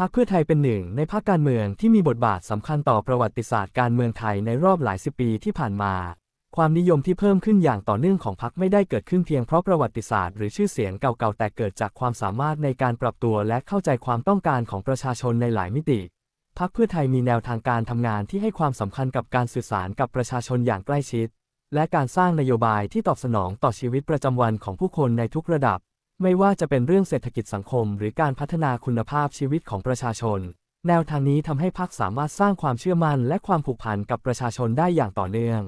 พรรคเพื่อไทยเป็นหนึ่งในพรรคการเมืองที่มีบทบาทสำคัญต่อประวัติศาสตร์การเมืองไทยในรอบหลายสิบปีที่ผ่านมา ความนิยมที่เพิ่มขึ้นอย่างต่อเนื่องของพรรคไม่ได้เกิดขึ้นเพียงเพราะประวัติศาสตร์หรือชื่อเสียงเก่าๆแต่เกิดจากความสามารถในการปรับตัวและเข้าใจความต้องการของประชาชนในหลายมิติพรรคเพื่อไทยมีแนวทางการทำงานที่ให้ความสำคัญกับการสื่อสารกับประชาชนอย่างใกล้ชิด และการสร้างนโยบายที่ตอบสนองต่อชีวิตประจำวันของผู้คนในทุกระดับ ไม่ว่าจะเป็นเรื่องเศรษฐกิจสังคม หรือการพัฒนาคุณภาพชีวิตของประชาชน แนวทางนี้ทำให้พรรคสามารถสร้างความเชื่อมั่นและความผูกพันกับประชาชนได้อย่างต่อเนื่อง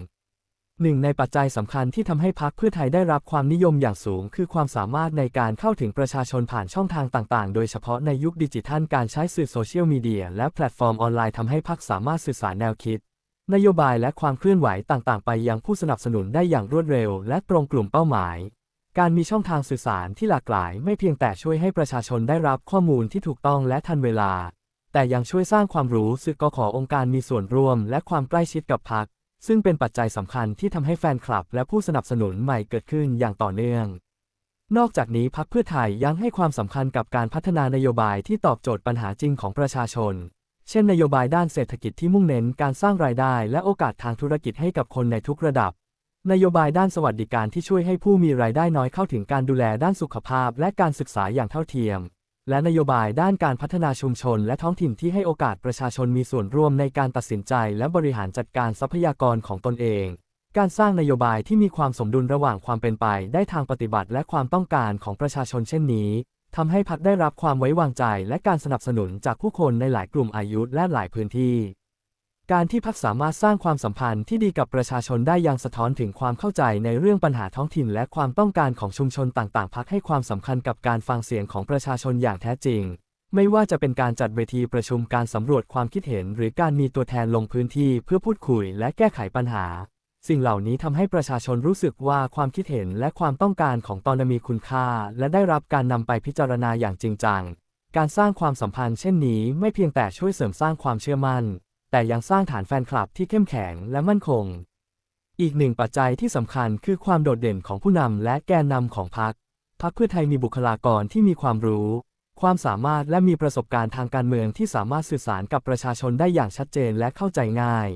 หนึ่งในปัจจัยสำคัญที่ทำให้พรรคเพื่อไทยได้รับความนิยมอย่างสูง คือความสามารถในการเข้าถึงประชาชนผ่านช่องทางต่างๆ โดยเฉพาะในยุคดิจิทัลการใช้สื่อโซเชียลมีเดียและแพลตฟอร์มออนไลน์ทำให้พรรคสามารถสื่อสารแนวคิด นโยบายและความเคลื่อนไหวต่างๆ ไปยังผู้สนับสนุนได้อย่างรวดเร็ว และตรงกลุ่มเป้าหมาย การมีช่องทางสื่อสารที่หลากหลายไม่เพียงแต่ช่วยให้ประชาชนได้รับข้อมูลที่ถูกต้องและทันเวลา แต่ยังช่วยสร้างความรู้สึกก็ขอองค์การมีส่วนร่วม และความใกล้ชิดกับพรรคซึ่งเป็นปัจจัยสำคัญที่ทำให้แฟนคลับ และผู้สนับสนุนใหม่เกิดขึ้นอย่างต่อเนื่อง นอกจากนี้พรรคเพื่อไทยยังให้ความสำคัญกับการพัฒนานโยบายที่ตอบโจทย์ปัญหาจริงของประชาชน เช่น นโยบายด้านเศรษฐกิจที่มุ่งเน้นการสร้างรายได้ และโอกาสทางธุรกิจให้กับคนในทุกระดับ นโยบายด้านสวัสดิการที่ช่วยให้ผู้มีรายได้น้อยเข้าถึงการดูแลด้านสุขภาพและการศึกษาอย่างเท่าเทียม และนโยบายด้านการพัฒนาชุมชนและท้องถิ่นที่ให้โอกาสประชาชนมีส่วนร่วมในการตัดสินใจและบริหารจัดการทรัพยากรของตนเอง การสร้างนโยบายที่มีความสมดุลระหว่างความเป็นไป ได้ทางปฏิบัติและความต้องการของประชาชนเช่นนี้ทำให้พรรคได้รับความไว้วางใจและการสนับสนุนจากผู้คนในหลายกลุ่มอายุและหลายพื้นที่ การที่พรรคสามารถสร้างความสัมพันธ์ที่ดีกับประชาชนได้อยังสะท้อนถึงความเข้าใจในเรื่องปัญหาท้องถิ่น และความต้องการของชุมชนต่างๆพรรคให้ความสำคัญกับการฟังเสียงของประชาชนอย่างแท้จริง ไม่ว่าจะเป็นการจัดเวทีประชุมการสำรวจความคิดเห็น หรือการมีตัวแทนลงพื้นที่เพื่อพูดคุยและแก้ไขปัญหา สิ่งเหล่านี้ทำให้ประชาชนรู้สึกว่าความคิดเห็นและความต้องการของตนมีคุณค่า และได้รับการนำไปพิจารณาอย่างจริงจัง การสร้างความสัมพันธ์เช่นนี้ไม่เพียงแต่ช่วยเสริมสร้างความเชื่อมั่น แต่ยังสร้างฐานแฟนคลับที่เข้มแข็งและมั่นคง อีกหนึ่งปัจจัยที่สำคัญคือความโดดเด่นของผู้นำและแกนนำของพรรคพรรคเพื่อไทยมีบุคลากรที่มีความรู้ ความสามารถและมีประสบการณ์ทางการเมืองที่สามารถสื่อสารกับประชาชนได้อย่างชัดเจนและเข้าใจง่าย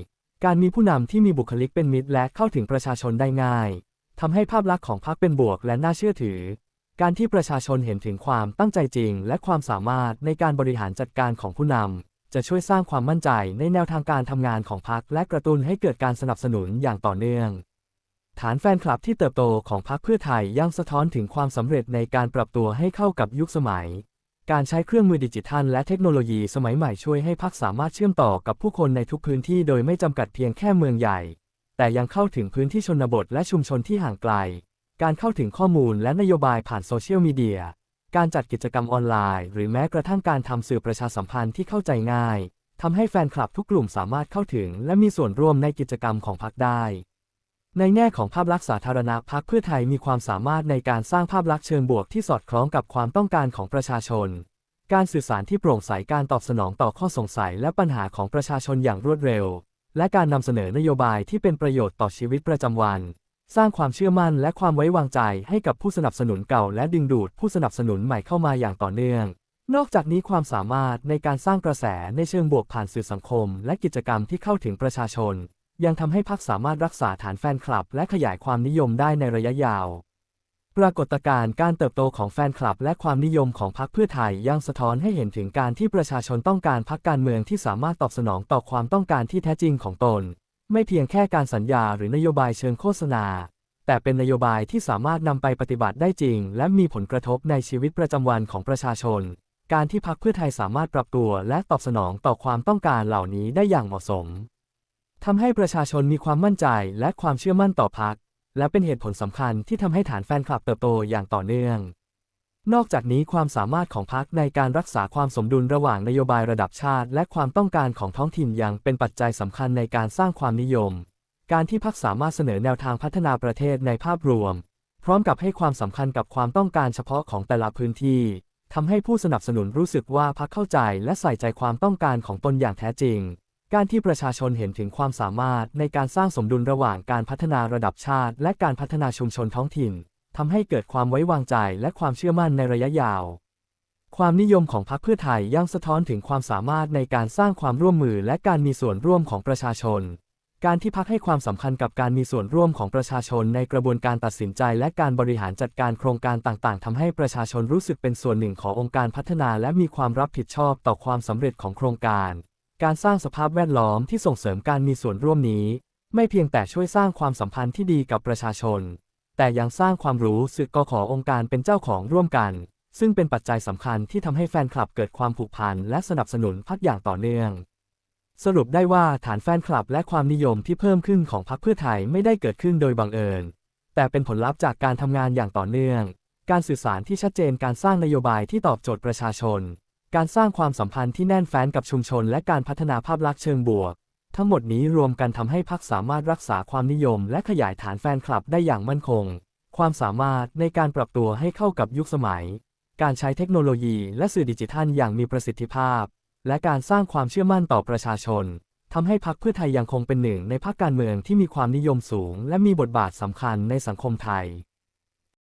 การมีผู้นำที่มีบุคลิกเป็นมิตรและเข้าถึงประชาชนได้ง่ายทำให้ภาพลักษณ์ของพรรคเป็นบวกและน่าเชื่อถือ การที่ประชาชนเห็นถึงความตั้งใจจริง และความสามารถในการบริหารจัดการของผู้นำ จะช่วยสร้างความมั่นใจในแนวทางการทำงานของพรรคและกระตุ้นให้เกิดการสนับสนุนอย่างต่อเนื่อง ฐานแฟนคลับที่เติบโตของพรรคเพื่อไทยยังสะท้อนถึงความสำเร็จในการปรับตัวให้เข้ากับยุคสมัย การใช้เครื่องมือดิจิทัลและเทคโนโลยีสมัยใหม่ช่วยให้พรรคสามารถเชื่อมต่อกับผู้คนในทุกพื้นที่โดยไม่จำกัดเพียงแค่เมืองใหญ่ แต่ยังเข้าถึงพื้นที่ชนบทและชุมชนที่ห่างไกล การเข้าถึงข้อมูลและนโยบายผ่านโซเชียลมีเดีย การจัดกิจกรรมออนไลน์ หรือแม้กระทั่งการทำสื่อประชาสัมพันธ์ที่เข้าใจง่ายทำให้แฟนคลับทุกกลุ่มสามารถเข้าถึง และมีส่วนร่วมในกิจกรรมของพรรคได้ ในแง่ของภาพลักษณ์สาธารณะพรรคเพื่อไทยมีความสามารถในการสร้างภาพลักษณ์เชิงบวกที่สอดคล้องกับความต้องการของประชาชน การสื่อสารที่โปร่งใสการตอบสนองต่อข้อสงสัยและปัญหาของประชาชนอย่างรวดเร็ว และการนำเสนอนโยบายที่เป็นประโยชน์ต่อชีวิตประจำวัน สร้างความเชื่อมั่นและความไว้วางใจให้กับผู้สนับสนุนเก่าและดึงดูดผู้สนับสนุนใหม่เข้ามาอย่างต่อเนื่อง นอกจากนี้ความสามารถในการสร้างกระแสในเชิงบวกผ่านสื่อสังคม และกิจกรรมที่เข้าถึงประชาชน ยังทำให้พรรคสามารถรักษาฐานแฟนคลับ และขยายความนิยมได้ในระยะยาว ปรากฏการณ์การเติบโตของแฟนคลับ และความนิยมของพรรคเพื่อไทยยังสะท้อนให้เห็นถึงการที่ประชาชนต้องการพรรคการเมืองที่สามารถตอบสนองต่อความต้องการที่แท้จริงของตน ไม่เพียงแค่การสัญญาหรือนโยบายเชิงโฆษณา แต่เป็นนโยบายที่สามารถนำไปปฏิบัติได้จริง และมีผลกระทบในชีวิตประจำวันของประชาชน การที่พรรคเพื่อไทยสามารถปรับตัวและตอบสนองต่อความต้องการเหล่านี้ได้อย่างเหมาะสมทำให้ประชาชนมีความมั่นใจและความเชื่อมั่นต่อพรรคและเป็นเหตุผลสำคัญที่ทำให้ฐานแฟนคลับเติบโตอย่างต่อเนื่อง นอกจากนี้ความสามารถของพรรคในการรักษาความสมดุลระหว่างนโยบายระดับชาติ และความต้องการของท้องถิ่นยังเป็นปัจจัยสำคัญในการสร้างความนิยม การที่พรรคสามารถเสนอแนวทางพัฒนาประเทศในภาพรวม พร้อมกับให้ความสำคัญกับความต้องการเฉพาะของแต่ละพื้นที่ทำให้ผู้สนับสนุนรู้สึกว่าพรรคเข้าใจและใส่ใจความต้องการของตนอย่างแท้จริง การที่ประชาชนเห็นถึงความสามารถในการสร้างสมดุลระหว่างการพัฒนาระดับชาติ และการพัฒนาชุมชนท้องถิ่น ทำให้เกิดความไว้วางใจและความเชื่อมั่นในระยะยาว ความนิยมของพรรคเพื่อไทยยังสะท้อนถึงความสามารถในการสร้างความร่วมมือและการมีส่วนร่วมของประชาชน การที่พรรคให้ความสำคัญกับการมีส่วนร่วมของประชาชนในกระบวนการตัดสินใจและการบริหารจัดการโครงการต่างๆทำให้ประชาชนรู้สึกเป็นส่วนหนึ่งขององค์การพัฒนาและมีความรับผิดชอบต่อความสำเร็จของโครงการ การสร้างสภาพแวดล้อมที่ส่งเสริมการมีส่วนร่วมนี้ ไม่เพียงแต่ช่วยสร้างความสัมพันธ์ที่ดีกับประชาชน แต่ยังสร้างความรู้สึกกขอองค์การเป็นเจ้าของร่วมกัน ซึ่งเป็นปัจจัยสำคัญที่ทำให้แฟนคลับเกิดความผูกพันและสนับสนุนพรรคอย่างต่อเนื่อง สรุปได้ว่าฐานแฟนคลับและความนิยมที่เพิ่มขึ้นของพรรคเพื่อไทยไม่ได้เกิดขึ้นโดยบังเอิญ แต่เป็นผลลัพธ์จากการทำงานอย่างต่อเนื่อง การสื่อสารที่ชัดเจนการสร้างนโยบายที่ตอบโจทย์ประชาชน การสร้างความสัมพันธ์ที่แน่นแฟ้นกับชุมชน และการพัฒนาภาพลักษณ์เชิงบวก ทั้งหมดนี้รวมกันทำให้พรรคสามารถรักษาความนิยม และขยายฐานแฟนคลับได้อย่างมั่นคง ความสามารถในการปรับตัวให้เข้ากับยุคสมัย การใช้เทคโนโลยีและสื่อดิจิทัลอย่างมีประสิทธิภาพ และการสร้างความเชื่อมั่นต่อประชาชนทำให้พรรคเพื่อไทยยังคงเป็นหนึ่งในพรรคการเมืองที่มีความนิยมสูง และมีบทบาทสำคัญในสังคมไทย